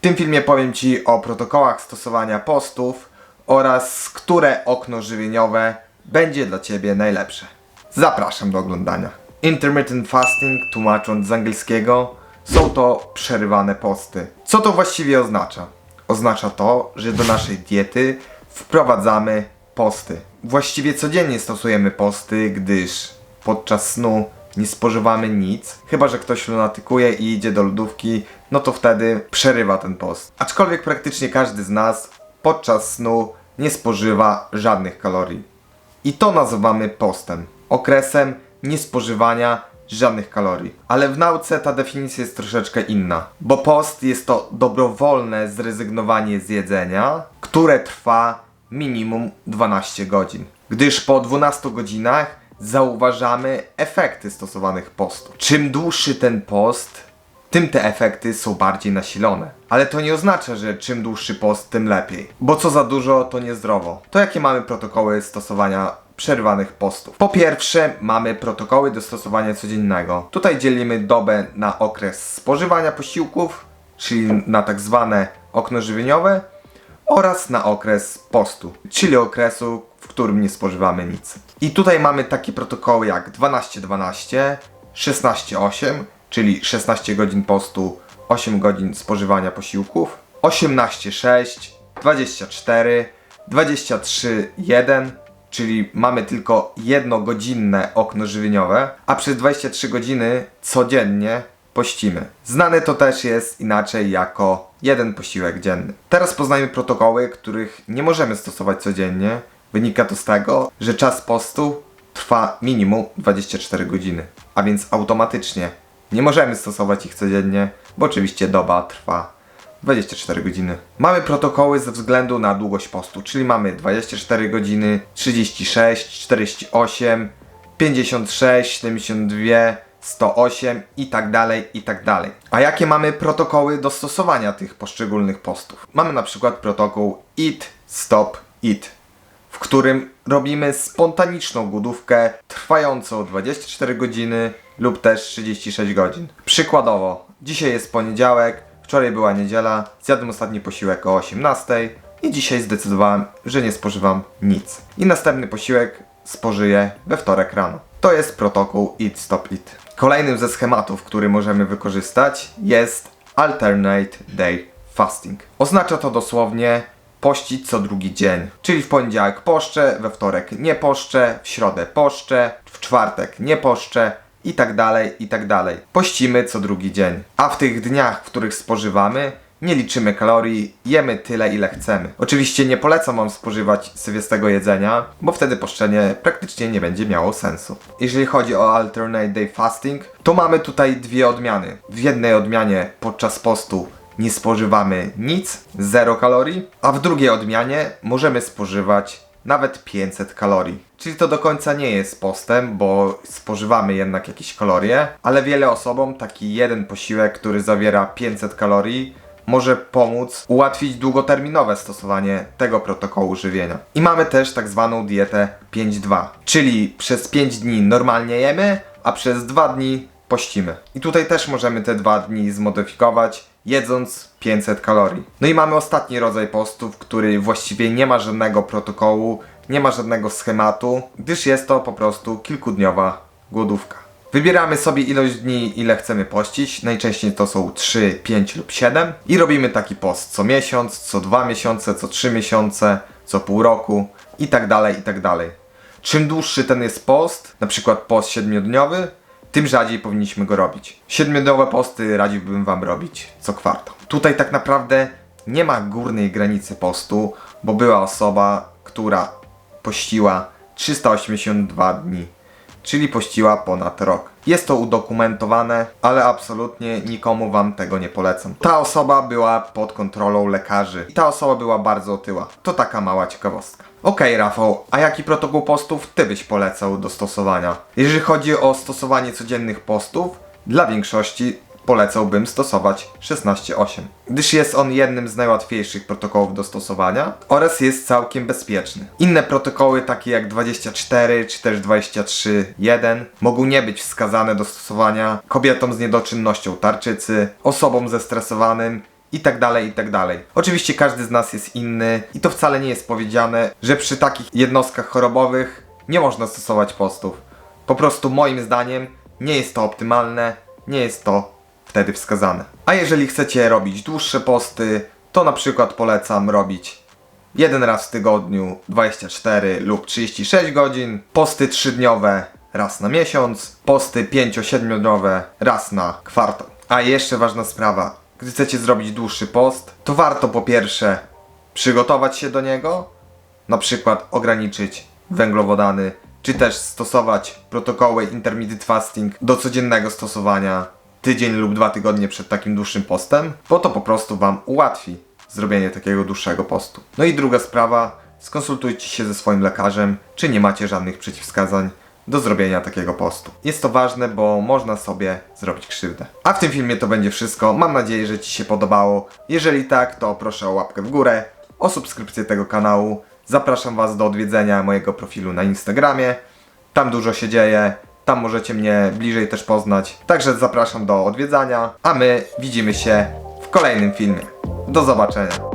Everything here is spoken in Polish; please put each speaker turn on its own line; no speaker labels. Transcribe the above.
W tym filmie powiem Ci o protokołach stosowania postów oraz które okno żywieniowe będzie dla Ciebie najlepsze. Zapraszam do oglądania. Intermittent fasting, tłumacząc z angielskiego, są to przerywane posty. Co to właściwie oznacza? Oznacza to, że do naszej diety wprowadzamy posty. Właściwie codziennie stosujemy posty, gdyż podczas snu nie spożywamy nic, chyba że ktoś lunatykuje i idzie do lodówki, no to wtedy przerywa ten post. Aczkolwiek praktycznie każdy z nas podczas snu nie spożywa żadnych kalorii. I to nazywamy postem, okresem niespożywania żadnych kalorii. Ale w nauce ta definicja jest troszeczkę inna, bo post jest to dobrowolne zrezygnowanie z jedzenia, które trwa minimum 12 godzin. Gdyż po 12 godzinach zauważamy efekty stosowanych postów. Czym dłuższy ten post, tym te efekty są bardziej nasilone. Ale to nie oznacza, że czym dłuższy post, tym lepiej. Bo co za dużo, to niezdrowo. To jakie mamy protokoły stosowania przerwanych postów? Po pierwsze, mamy protokoły do stosowania codziennego. Tutaj dzielimy dobę na okres spożywania posiłków, czyli na tak zwane okno żywieniowe oraz na okres postu, czyli okresu, w którym nie spożywamy nic. I tutaj mamy takie protokoły jak 12-12, 16-8, czyli 16 godzin postu, 8 godzin spożywania posiłków, 18-6, 24, 23-1, czyli mamy tylko jednogodzinne okno żywieniowe, a przez 23 godziny codziennie pościmy. Znane to też jest inaczej jako jeden posiłek dzienny. Teraz poznajmy protokoły, których nie możemy stosować codziennie. Wynika to z tego, że czas postu trwa minimum 24 godziny, a więc automatycznie nie możemy stosować ich codziennie, bo oczywiście doba trwa 24 godziny. Mamy protokoły ze względu na długość postu, czyli mamy 24 godziny, 36, 48, 56, 72, 108 i tak dalej, i tak dalej. A jakie mamy protokoły do stosowania tych poszczególnych postów? Mamy na przykład protokół Eat, Stop, Eat, w którym robimy spontaniczną głodówkę trwającą 24 godziny lub też 36 godzin. Przykładowo, dzisiaj jest poniedziałek, wczoraj była niedziela, zjadłem ostatni posiłek o 18 i dzisiaj zdecydowałem, że nie spożywam nic. I następny posiłek spożyję we wtorek rano. To jest protokół Eat Stop Eat. Kolejnym ze schematów, który możemy wykorzystać jest Alternate Day Fasting. Oznacza to dosłownie pościć co drugi dzień. Czyli w poniedziałek poszczę, we wtorek nie poszczę, w środę poszczę, w czwartek nie poszczę i tak dalej, i tak dalej. Pościmy co drugi dzień. A w tych dniach, w których spożywamy, nie liczymy kalorii, jemy tyle ile chcemy. Oczywiście nie polecam wam spożywać sywiastego jedzenia, bo wtedy poszczenie praktycznie nie będzie miało sensu. Jeżeli chodzi o alternate day fasting, to mamy tutaj dwie odmiany. W jednej odmianie podczas postu nie spożywamy nic, 0 kalorii, a w drugiej odmianie możemy spożywać nawet 500 kalorii. Czyli to do końca nie jest postem, bo spożywamy jednak jakieś kalorie, ale wiele osobom taki jeden posiłek, który zawiera 500 kalorii, może pomóc ułatwić długoterminowe stosowanie tego protokołu żywienia. I mamy też tak zwaną dietę 5-2, czyli przez 5 dni normalnie jemy, a przez 2 dni pościmy. I tutaj też możemy te 2 dni zmodyfikować, jedząc 500 kalorii. No i mamy ostatni rodzaj postów, który właściwie nie ma żadnego protokołu, nie ma żadnego schematu, gdyż jest to po prostu kilkudniowa głodówka. Wybieramy sobie ilość dni, ile chcemy pościć. Najczęściej to są 3, 5 lub 7. I robimy taki post co miesiąc, co 2 miesiące, co 3 miesiące, co pół roku i tak dalej, i tak dalej. Czym dłuższy ten jest post, na przykład post 7-dniowy, tym rzadziej powinniśmy go robić. Siedmiodniowe posty radziłbym Wam robić co kwartał. Tutaj tak naprawdę nie ma górnej granicy postu, bo była osoba, która pościła 382 dni, czyli pościła ponad rok. Jest to udokumentowane, ale absolutnie nikomu Wam tego nie polecam. Ta osoba była pod kontrolą lekarzy i ta osoba była bardzo otyła. To taka mała ciekawostka. Okej, Rafał, a jaki protokół postów Ty byś polecał do stosowania? Jeżeli chodzi o stosowanie codziennych postów, dla większości polecałbym stosować 16.8, gdyż jest on jednym z najłatwiejszych protokołów do stosowania oraz jest całkiem bezpieczny. Inne protokoły takie jak 24 czy też 23.1 mogą nie być wskazane do stosowania kobietom z niedoczynnością tarczycy, osobom zestresowanym i tak dalej, i tak dalej. Oczywiście każdy z nas jest inny i to wcale nie jest powiedziane, że przy takich jednostkach chorobowych nie można stosować postów. Po prostu moim zdaniem nie jest to optymalne, nie jest to wtedy wskazane. A jeżeli chcecie robić dłuższe posty, to na przykład polecam robić jeden raz w tygodniu 24 lub 36 godzin, posty 3-dniowe raz na miesiąc, posty 5-7 dniowe raz na kwartał. A jeszcze ważna sprawa, gdy chcecie zrobić dłuższy post, to warto po pierwsze przygotować się do niego, na przykład ograniczyć węglowodany, czy też stosować protokoły intermittent fasting do codziennego stosowania tydzień lub dwa tygodnie przed takim dłuższym postem, bo to po prostu Wam ułatwi zrobienie takiego dłuższego postu. No i druga sprawa, skonsultujcie się ze swoim lekarzem, czy nie macie żadnych przeciwwskazań do zrobienia takiego postu. Jest to ważne, bo można sobie zrobić krzywdę. A w tym filmie to będzie wszystko. Mam nadzieję, że Ci się podobało. Jeżeli tak, to proszę o łapkę w górę, o subskrypcję tego kanału. Zapraszam Was do odwiedzenia mojego profilu na Instagramie. Tam dużo się dzieje. Tam możecie mnie bliżej też poznać. Także zapraszam do odwiedzania. A my widzimy się w kolejnym filmie. Do zobaczenia.